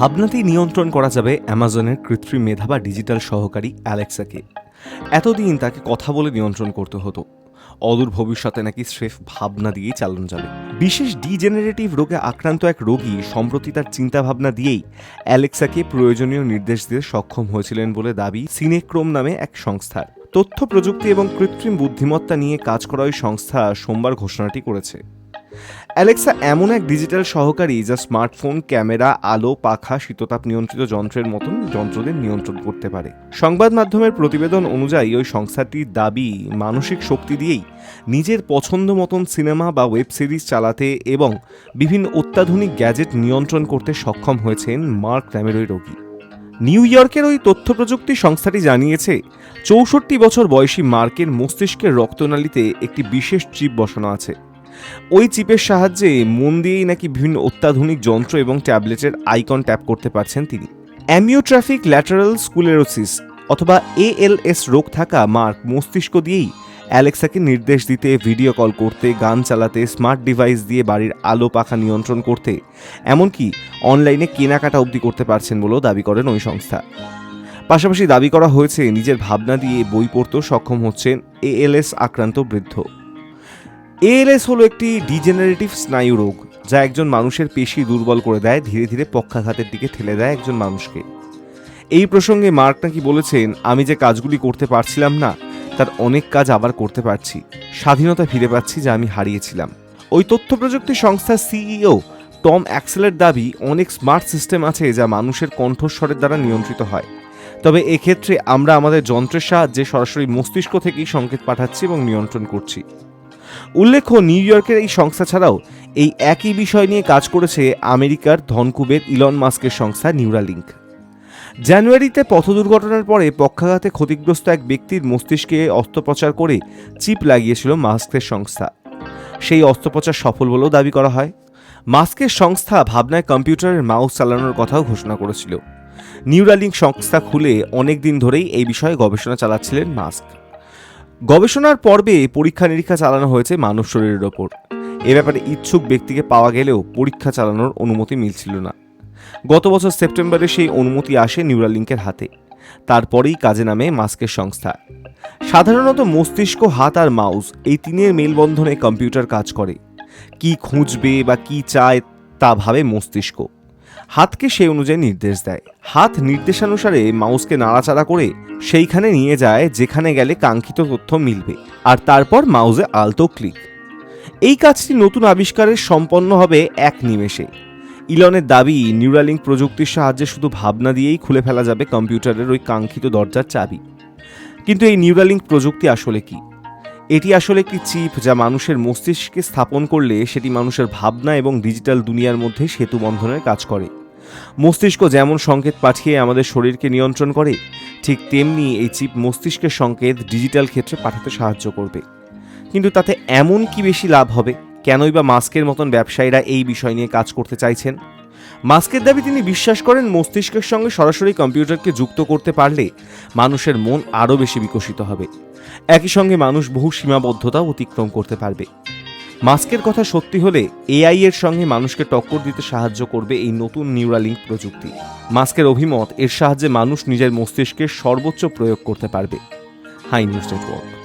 ভাবনাতেই নিয়ন্ত্রণ করা যাবে অ্যামাজনের কৃত্রিম মেধা বা ডিজিটাল সহকারী অ্যালেক্সাকে। এতদিন তাকে কথা বলে নিয়ন্ত্রণ করতে হতো। অদূর ভবিষ্যতে নাকি স্রেফ ভাবনা দিয়েই চালানো যাবে। বিশেষ ডিজেনারেটিভ রোগে আক্রান্ত এক রোগী সম্প্রতি তার চিন্তাভাবনা দিয়েই অ্যালেক্সাকে প্রয়োজনীয় নির্দেশ দিতে সক্ষম হয়েছিলেন বলে দাবি সিনেক্রোম নামে এক সংস্থার। তথ্য প্রযুক্তি এবং কৃত্রিম বুদ্ধিমত্তা নিয়ে কাজ করা ওই সংস্থা সোমবার ঘোষণাটি করেছে। অ্যালেক্সা এমন এক ডিজিটাল সহকারী যা স্মার্টফোন ক্যামেরা আলো, পাখা, শীততাপ নিয়ন্ত্রিত যন্ত্রের মতন যন্ত্রদের নিয়ন্ত্রণ করতে পারে। সংবাদ মাধ্যমের প্রতিবেদন অনুযায়ী ওই সংস্থাটির দাবি, মানসিক শক্তি দিয়েই নিজের পছন্দ মতন সিনেমা বা ওয়েব সিরিজ চালাতে এবং বিভিন্ন অত্যাধুনিক গ্যাজেট নিয়ন্ত্রণ করতে সক্ষম হয়েছেন মার্ক ওই রোগী। নিউ ইয়র্কের ওই তথ্য প্রযুক্তি সংস্থাটি জানিয়েছে, চৌষট্টি বছর বয়সী মার্কের মস্তিষ্কের রক্তনালীতে একটি বিশেষ চিপ বসানো আছে। ওই চিপের সাহায্যে মন দিয়েই নাকি বিভিন্ন অত্যাধুনিক যন্ত্র এবং ট্যাবলেটের আইকন ট্যাপ করতে পারছেন তিনি। অ্যামিওট্রাফিক ল্যাটারাল স্কুলেরোসিস অথবা এএলএস রোগ থাকা মার্ক মস্তিষ্ক দিয়েই অ্যালেক্সাকে নির্দেশ দিতে, ভিডিও কল করতে, গান চালাতে, স্মার্ট ডিভাইস দিয়ে বাড়ির আলো পাখা নিয়ন্ত্রণ করতে, এমনকি অনলাইনে কেনাকাটা অবধি করতে পারছেন বলেও দাবি করেন ওই সংস্থা। পাশাপাশি দাবি করা হয়েছে, নিজের ভাবনা দিয়ে বই পড়তেও সক্ষম হচ্ছেন এএলএস আক্রান্ত বৃদ্ধ। এএলএস হলো একটি ডিজেনারেটিভ স্নায়ু রোগ, যা একজন মানুষের পেশি দুর্বল করে দেয়, ধীরে ধীরে পক্ষাঘাতের দিকে ঠেলে দেয় একজন মানুষকে। এই প্রসঙ্গে মার্ক নাকি বলেছেন, আমি যে কাজগুলি করতে পারছিলাম না, তার অনেক কাজ আবার করতে পারছি। স্বাধীনতা ফিরে পাচ্ছি যা আমি হারিয়েছিলাম। ওই তথ্য প্রযুক্তি সংস্থার সিইও টম অ্যাক্সেলের দাবি, অনেক স্মার্ট সিস্টেম আছে যা মানুষের কণ্ঠস্বরের দ্বারা নিয়ন্ত্রিত হয়। তবে এক্ষেত্রে আমরা আমাদের যন্ত্রের সাহায্যে সরাসরি মস্তিষ্ক থেকেই সংকেত পাঠাচ্ছি এবং নিয়ন্ত্রণ করছি। উল্লেখ্য, নিউ ইয়র্কের এই সংস্থা ছাড়াও এই একই বিষয় নিয়ে কাজ করেছে আমেরিকার ধনকুবের ইলন মাস্কের সংস্থা নিউরালিঙ্ক জানুয়ারিতে পথ দুর্ঘটনার পরে পক্ষাঘাতে ক্ষতিগ্রস্ত এক ব্যক্তির মস্তিষ্কে অস্ত্রোপচার করে চিপ লাগিয়েছিল মাস্কের সংস্থা। সেই অস্ত্রোপচার সফল বলেও দাবি করা হয়। মাস্কের সংস্থা ভাবনায় কম্পিউটারের মাউস চালানোর কথাও ঘোষণা করেছিল। নিউরালিঙ্ক সংস্থা খুলে অনেক দিন ধরেই এই বিষয়ে গবেষণা চালাচ্ছিলেন মাস্ক। গবেষণার পর্বে পরীক্ষা নিরীক্ষা চালানো হয়েছে মানব শরীরের ওপর। এ ব্যাপারে ইচ্ছুক ব্যক্তিকে পাওয়া গেলেও পরীক্ষা চালানোর অনুমতি মিলছিল না। গত বছর সেপ্টেম্বরে সেই অনুমতি আসে নিউরালিঙ্কের হাতে। তারপরেই কাজে নামে মাস্কের সংস্থা। সাধারণত মস্তিষ্ক, হাত আর মাউস এই তিনের মেলবন্ধনে কম্পিউটার কাজ করে। কি খুঁজবে বা কি চায় তা ভাবে মস্তিষ্ক। হাতকে সেই অনুযায়ী নির্দেশ দেয়। হাত নির্দেশানুসারে মাউসকে নাড়াচাড়া করে সেইখানে নিয়ে যায়, যেখানে গেলে কাঙ্ক্ষিত তথ্য মিলবে। আর তারপর মাউসে আলতো ক্লিক। এই কাজটি নতুন আবিষ্কারের সম্পন্ন হবে এক নিমেষে। ইলনের দাবি নিউরালিঙ্ক প্রযুক্তির সাহায্যে শুধু ভাবনা দিয়েই খুলে ফেলা যাবে কম্পিউটারের ওই কাঙ্ক্ষিত দরজার চাবি। কিন্তু এই নিউরালিঙ্ক প্রযুক্তি আসলে কি? এটি আসলে একটি চিপ যা মানুষের মস্তিষ্কে স্থাপন করলে সেটি মানুষের ভাবনা এবং ডিজিটাল দুনিয়ার মধ্যে সেতু বন্ধনের কাজ করে? মস্তিষ্ক যেমন সংকেত পাঠিয়ে আমাদের শরীরকে নিয়ন্ত্রণ করে, ঠিক তেমনি এই চিপ মস্তিষ্কের সংকেত ডিজিটাল ক্ষেত্রে পাঠাতে সাহায্য করবে। কিন্তু তাতে এমন কি বেশি লাভ হবে? কেনই বা মাস্কের মতন ব্যবসায়ীরা এই বিষয় নিয়ে কাজ করতে চাইছেন? মাস্কের দাবি তিনি বিশ্বাস করেন মস্তিষ্কের সঙ্গে সরাসরি কম্পিউটারকে যুক্ত করতে পারলে মানুষের মন আরও বেশি বিকশিত হবে। একই সঙ্গে মানুষ বহু সীমাবদ্ধতা অতিক্রম করতে পারবে। মাস্কের কথা সত্যি হলে এআই এর সঙ্গে মানুষকে টক্কর দিতে সাহায্য করবে এই নতুন নিউরালিঙ্ক প্রযুক্তি। মাস্কের অভিমত, এর সাহায্যে মানুষ নিজের মস্তিষ্কের সর্বোচ্চ প্রয়োগ করতে পারবে। High news network.